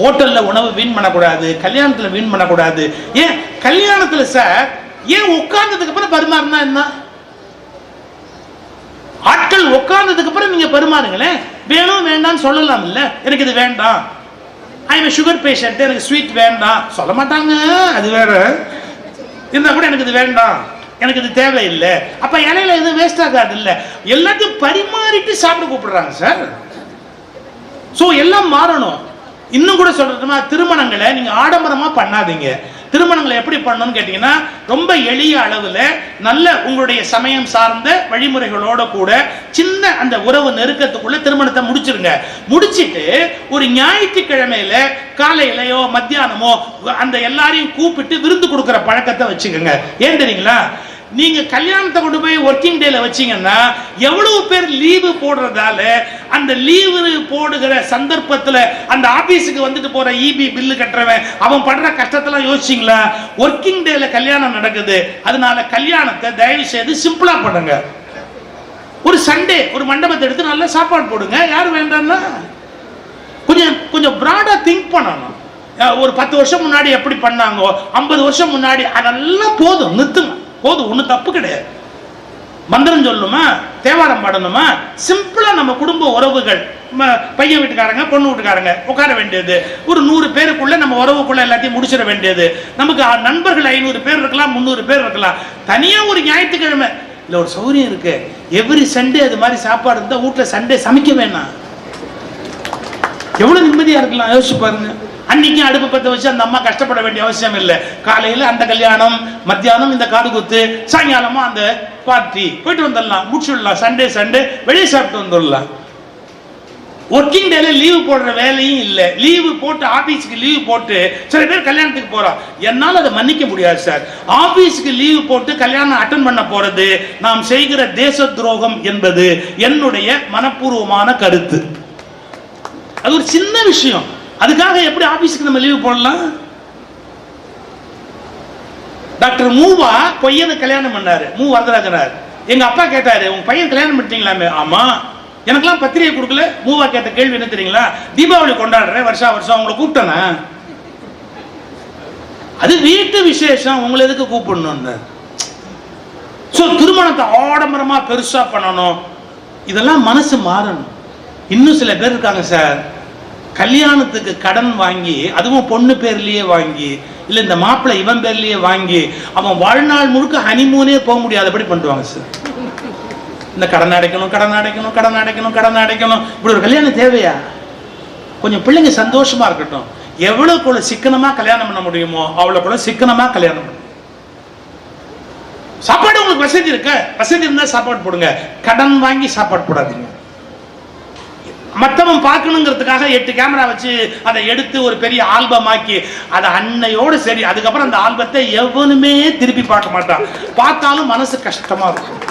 ஹோட்டலில் உணவு வீண் பண்ணக்கூடாது கல்யாணத்தில் வீண் பண்ணக்கூடாது. ஏன்? கல்யாணத்தில் சார் ஏன் உட்கார்ந்ததுக்கு அப்புறம் பரிமாறினா என்ன? ஆட்கள் உட்கார்ந்ததுக்கு அப்புறம் நீங்க பரிமாறுங்களேன். வேணும் வேண்டாம்னு சொல்லலாம் இல்ல. எனக்கு இது வேண்டாம். ஐ எம் சுகர் பேஷண்ட் எனக்கு ஸ்வீட் வேண்டாம். சொல்ல மாட்டாங்க. அது வேற. இருந்தா கூட எனக்கு இது வேண்டாம். எனக்கு இது தேவையில்லை. அப்ப இலையில எதுவும் வேஸ்ட் ஆகாது இல்ல. எல்லாத்தையும் பரிமாறிட்டு சாப்பிட கூப்பிடுறாங்க சார் ஸோ எல்லாம் மாறணும். இன்னும் கூட சொல்றதுமா திருமணங்களை நீங்க ஆடம்பரமா பண்ணாதீங்க. திருமணங்களை எப்படி பண்ணணும்னு கேட்டீங்கன்னா ரொம்ப எளிய அளவுல நல்ல உங்களுடைய சமயம் சார்ந்த வழிமுறைகளோட கூட சின்ன அந்த உறவு நெருக்கத்துக்குள்ள திருமணத்தை முடிச்சிருங்க. முடிச்சிட்டு ஒரு ஞாயிற்றுக்கிழமையில காலையிலயோ மத்தியானமோ அந்த எல்லாரையும் கூப்பிட்டு விருந்து கொடுக்கிற பழக்கத்தை வச்சுக்கோங்க. ஏன் தெரியுங்களா? நீங்க கல்யாணத்தை கொண்டு போய் ஒர்க்கிங் டேல வச்சீங்கன்னா எவ்வளவு பேர் லீவு போடுறதால அந்த லீவு போடுகிற சந்தர்ப்பத்துல அந்த ஆபீஸுக்கு வந்துட்டு போற இபி பில்லு கட்டுறவன் அவன் படுற கஷ்டத்தெல்லாம் யோசிச்சிங்களா? ஒர்க்கிங் டேல கல்யாணம் நடக்குது. அதனால கல்யாணத்தை தயவு செய்து சிம்பிளா பண்ணுங்க. ஒரு சண்டே ஒரு மண்டபத்தை எடுத்து நல்ல சாப்பாடு போடுங்க. யார் வேண்டாம்னா கொஞ்சம் கொஞ்சம் பிராடா திங்க் பண்ணணும். ஒரு பத்து வருஷம் முன்னாடி எப்படி பண்ணாங்கோ ஐம்பது வருஷம் முன்னாடி அதெல்லாம் போதும் நிறுத்துங்க. போதும் ஒன்றும் தப்பு கிடையாது. மந்திரம் சொல்லணுமா தேவாரம் பாடணுமா? சிம்பிளா நம்ம குடும்ப உறவுகள் பையன் வீட்டுக்காரங்க பொண்ணு வீட்டுக்காரங்க உட்கார வேண்டியது. ஒரு நூறு பேருக்குள்ள நம்ம உறவுக்குள்ள எல்லாத்தையும் முடிச்சிட வேண்டியது. நமக்கு நண்பர்கள் ஐநூறு பேர் இருக்கலாம் முந்நூறு பேர் இருக்கலாம். தனியா ஒரு ஞாயிற்றுக்கிழமை. இல்லை ஒரு சௌரியம் இருக்கு. எவ்ரி சண்டே அது மாதிரி சாப்பாடு இருந்தால் வீட்டில் சண்டே சமைக்க வேணாம். எவ்வளோ நிம்மதியாக இருக்கலாம் யோசிச்சு பாருங்க. அன்னைக்கு அடுப்பு பற்ற வச்சு அந்த அம்மா கஷ்டப்பட வேண்டிய அவசியம் இல்லை. காலையில் அந்த கல்யாணம் மத்தியானம் இந்த காது குத்து சாயங்காலமா அந்த பார்ட்டி போயிட்டு வந்துடலாம். முடிச்சுடலாம். Sunday Sunday. வெளியே சாப்பிட்டு வந்துடலாம். ஒர்க்கிங் டேல லீவு போடுற வேலையும் இல்லை. லீவு போட்டு ஆபீஸ்க்கு லீவு போட்டு சில பேர் கல்யாணத்துக்கு போகிறோம் என்னால் அதை மன்னிக்க முடியாது சார் ஆபீஸ்க்கு லீவு போட்டு கல்யாணம் அட்டன் பண்ண போறது நாம் செய்கிற தேச துரோகம் என்பது என்னுடைய மனப்பூர்வமான கருத்து. அது ஒரு சின்ன விஷயம். அதுக்காக எப்படி ஆபீஸ்க்கு நம்ம லீவு போடலாம்? டாக்டர் மூவா பொய்யனை கல்யாணம் பண்ணாரு. மூ வரதராஜனார். எங்க அப்பா கேட்டாரு உங்க பையன் கல்யாணம் பண்ணிட்டீங்களாமே? ஆமா. எனக்கெல்லாம் பத்திரிகை கொடுக்கல. மூவா கேட்ட கேள்வி என்ன தெரியுங்களா? தீபாவளி கொண்டாடுறேன் வருஷா வருஷம் உங்களை கூப்பிட்டேனா. அது வீட்டு விசேஷம் உங்களை எதுக்கு கூப்பிடணும் ஸோ திருமணத்தை ஆடம்பரமா பெருசா பண்ணணும். இதெல்லாம் மனசு மாறணும். இன்னும் சில பேர் இருக்காங்க சார். கல்யாணத்துக்கு கடன் வாங்கி அதுவும் பொண்ணு பேர்லயே வாங்கி இல்ல இந்த மாப்பிள்ளை இவன் பேர்லயே வாங்கி அவன் வாழ்நாள் முழுக்க ஹனிமூனே போக முடியாதபடி பண்ணுவாங்க சார் இந்த கடன் அடைக்கணும் கடன் அடைக்கணும் கடன் அடைக்கணும் கடன் அடைக்கணும். இப்படி ஒரு கல்யாணம் தேவையா? கொஞ்சம் பிள்ளைங்க சந்தோஷமா இருக்கட்டும். எவ்வளவுக்குள்ள சிக்கனமா கல்யாணம் பண்ண முடியுமோ அவ்வளவுக்குள்ள சிக்கனமா கல்யாணம் பண்ணணும் சாப்பாடு உங்களுக்கு வசதி இருக்க? வசதி இருந்தா சாப்பாடு போடுங்க. கடன் வாங்கி சாப்பாடு போடாதீங்க. மத்தவன் பார்க்கணுங்கிறதுக்காக எட்டு கேமரா வச்சு அதை எடுத்து ஒரு பெரிய ஆல்பம் ஆக்கி அதை அன்னையோடு சரி அதுக்கப்புறம் அந்த ஆல்பத்தை எவனுமே திருப்பி பார்க்க மாட்டான். பார்த்தாலும் மனசு கஷ்டமா இருக்கும்.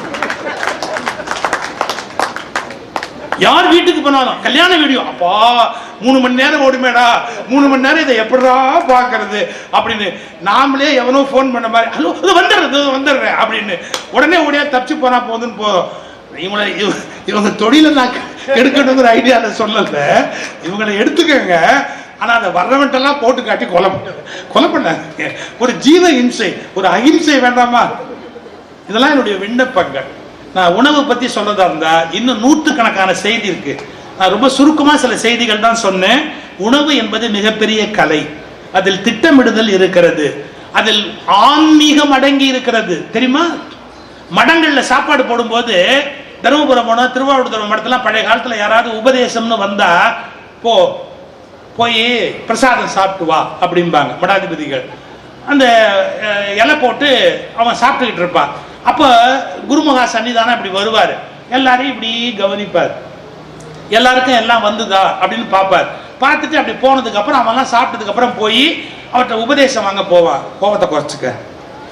யார் வீட்டுக்கு போனாலும் கல்யாண வீடியோ அப்பா மூணு மணி நேரம் ஓடுமேடா மூணு மணி நேரம் இதை எப்படிடா பார்க்கறது அப்படின்னு நாமளே எவனோ ஃபோன் பண்ண மாதிரி ஹலோ இது வந்துடுறது வந்துடுறேன் அப்படின்னு உடனே உடனே தப்பிச்சு போனா போதுன்னு போதும். இவங்களை இவங்க தொழிலை நான் எடுக்கணுங்கிற ஐடியால சொல்லல. இவங்களை எடுத்துக்கங்க. ஆனா அதை வர்றவன்ட்டெல்லாம் போட்டு காட்டி கொலை பண்ண. கொலை பண்ணாங்க ஒரு ஜீவ இம்சை ஒரு அஹிம்சை வேண்டாமா? இதெல்லாம் என்னுடைய விண்ணப்பங்கள். நான் உணவு பத்தி சொன்னதாக இருந்தா இன்னும் நூற்றுக்கணக்கான செய்தி இருக்கு. நான் ரொம்ப சுருக்கமா சில செய்திகள் தான் சொன்னேன். உணவு என்பது மிகப்பெரிய கலை. அதில் திட்டமிடுதல் இருக்கிறது. அதில் ஆன்மீகம் அடங்கி இருக்கிறது. தெரியுமா? மடங்கள்ல சாப்பாடு போடும்போது தருமபுரம் போனோம் திருவாவூர் மடத்தெல்லாம் பழைய காலத்தில் யாராவது உபதேசம்னு வந்தா போ போய் பிரசாதம் சாப்பிட்டு வா அப்படிம்பாங்க மடாதிபதிகள். அந்த இலை போட்டு அவன் சாப்பிட்டுக்கிட்டு இருப்பான். அப்போ குருமகா சன்னிதானம் இப்படி வருவார். எல்லாரையும் இப்படி கவனிப்பார். எல்லாருக்கும் எல்லாம் வந்துதா அப்படின்னு பார்ப்பார். பார்த்துட்டு அப்படி போனதுக்கப்புறம் அவன்லாம் சாப்பிட்டதுக்கப்புறம் போய் அவர்கிட்ட உபதேசம் வாங்க போவான். கோபத்தை குறைச்சிக்க.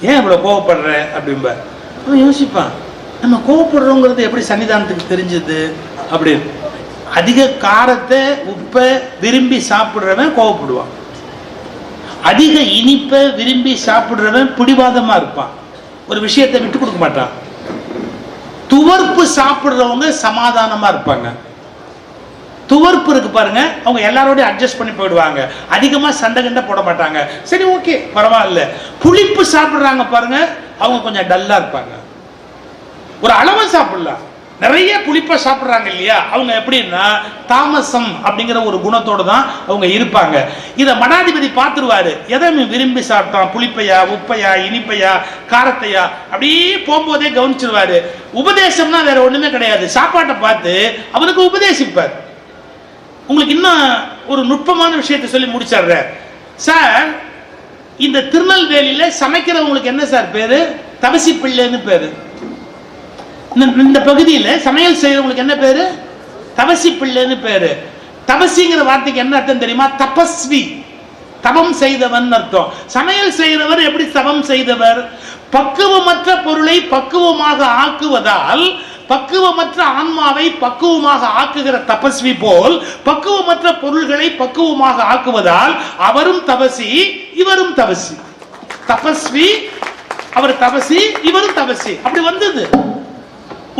ஏன் இவ்வளோ கோவப்படுற அப்படிம்பார். அவன் யோசிப்பான். நம்ம கோவப்படுறோங்கிறது எப்படி சன்னிதானத்துக்கு தெரிஞ்சது? அப்படின்னு அதிக காரத்தை உப்பை விரும்பி சாப்பிட்றவன் கோவப்படுவான். அதிக இனிப்பை விரும்பி சாப்பிட்றவன் பிடிவாதமாக இருப்பான். ஒரு விஷயத்தை விட்டு கொடுக்க மாட்டான். துவர்ப்பு சாப்பிட்றவங்க சமாதானமாக இருப்பாங்க. துவர்ப்பு இருக்கு பாருங்க அவங்க எல்லாரோடையும் அட்ஜஸ்ட் பண்ணி போயிடுவாங்க. அதிகமாக சண்டை கண்டை போட மாட்டாங்க. சரி ஓகே பரவாயில்ல. புளிப்பு சாப்பிட்றாங்க பாருங்க அவங்க கொஞ்சம் டல்லாக இருப்பாங்க. ஒரு அளவு சாப்பிடலாம் நிறைய புளிப்பா சாப்பிடுறாங்க இல்லையா? அவங்க எப்படின்னா தாமசம் அப்படிங்கிற ஒரு குணத்தோட தான் அவங்க இருப்பாங்க. இதை மடாதிபதி பார்த்துருவாரு. எதை விரும்பி சாப்பிட்டான். புளிப்பையா உப்பையா இனிப்பையா காரத்தையா அப்படியே போகும்போதே கவனிச்சிருவாரு. உபதேசம்னா வேற ஒண்ணுமே கிடையாது. சாப்பாட்டை பார்த்து அவருக்கு உபதேசிப்பார். உங்களுக்கு இன்னும் ஒரு நுட்பமான விஷயத்தை சொல்லி முடிச்சிடுற சார் இந்த திருநெல்வேலியில சமைக்கிறவங்களுக்கு என்ன சார் பேரு? தவசி பிள்ளைன்னு பேரு. இந்த- இந்த பகுதியில் சமையல் செய்யறவங்களுக்கு என்ன பேரு? தவசி பிள்ளைன்னு பேரு. தபசிங்கிற வார்த்தைக்கு என்ன அர்த்தம் தெரியுமா? தபஸ்வி. தவம் செய்தவன் அர்த்தம். சமையல் செய்கிறவர் எப்படி தவம் செய்தவர்? பக்குவமற்ற பொருளை பக்குவமாக ஆக்குவதால் பக்குவமற்ற ஆன்மாவை பக்குவமாக ஆக்குகிற தபஸ்வி போல் பக்குவமற்ற பொருள்களை பக்குவமாக ஆக்குவதால் அவரும் தபசி இவரும் தபசி. தபஸ்வி அவர் தபசி இவரும் தபசி. அப்படி வந்தது.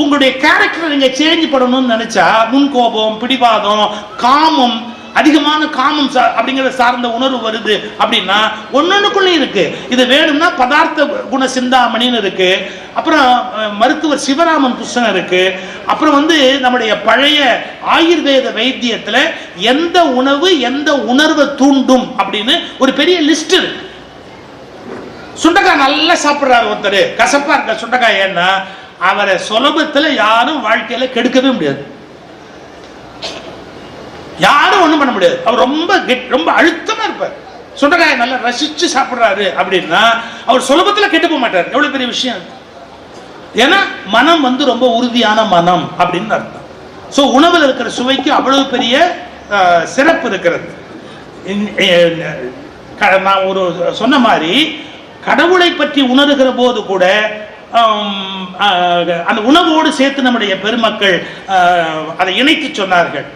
உங்களுடைய கேரக்டர் நீங்க சேஞ்ச் பண்ணணும்னு நினைச்சா முன்கோபம் பிடிவாதம் காமம் அதிகமான காமம் அப்படிங்கிற சார்ந்த உணர்வு வருது அப்படின்னா ஒன்னொன்னுக்குள்ளே இருக்கு. இது வேணும்னா பதார்த்த குண சிந்தாமணின்னு இருக்கு. அப்புறம் மருத்துவர் சிவராமன் புஸ்தகம் இருக்கு. அப்புறம் வந்து நம்முடைய பழைய ஆயுர்வேத வைத்தியத்துல எந்த உணவு எந்த உணர்வை தூண்டும் அப்படின்னு ஒரு பெரிய லிஸ்ட் இருக்கு. சுண்டக்காய் நல்லா சாப்பிட்றாரு ஒருத்தர். கசப்பா இருக்க சுண்டக்காய் ஏன்னா அவரை சுலபத்தில் யாரும் வாழ்க்கையில கெடுக்கவே முடியாது. யாரும் ஒண்ணும் பண்ண முடியாது. அவர் ரொம்ப கெட்- ரொம்ப அழுத்தமா இருப்பார். சுண்டக்காயை நல்லா ரசிச்சு சாப்பிடுறாரு அப்படின்னா அவர் சுலபத்தில் கெட்டு போக மாட்டார். எவ்வளவு பெரிய விஷயம்? ஏன்னா மனம் வந்து ரொம்ப உறுதியான மனம் அப்படின்னு அர்த்தம். ஸோ உணவில் இருக்கிற சுவைக்கு அவ்வளவு பெரிய அஹ், சிறப்பு இருக்கிறது. நான் ஒரு சொன்ன மாதிரி கடவுளை பற்றி உணர்கிற போது கூட அந்த உணவோடு சேர்த்து நம்முடைய பெருமக்கள் அதை இணைத்து சொன்னார்கள்.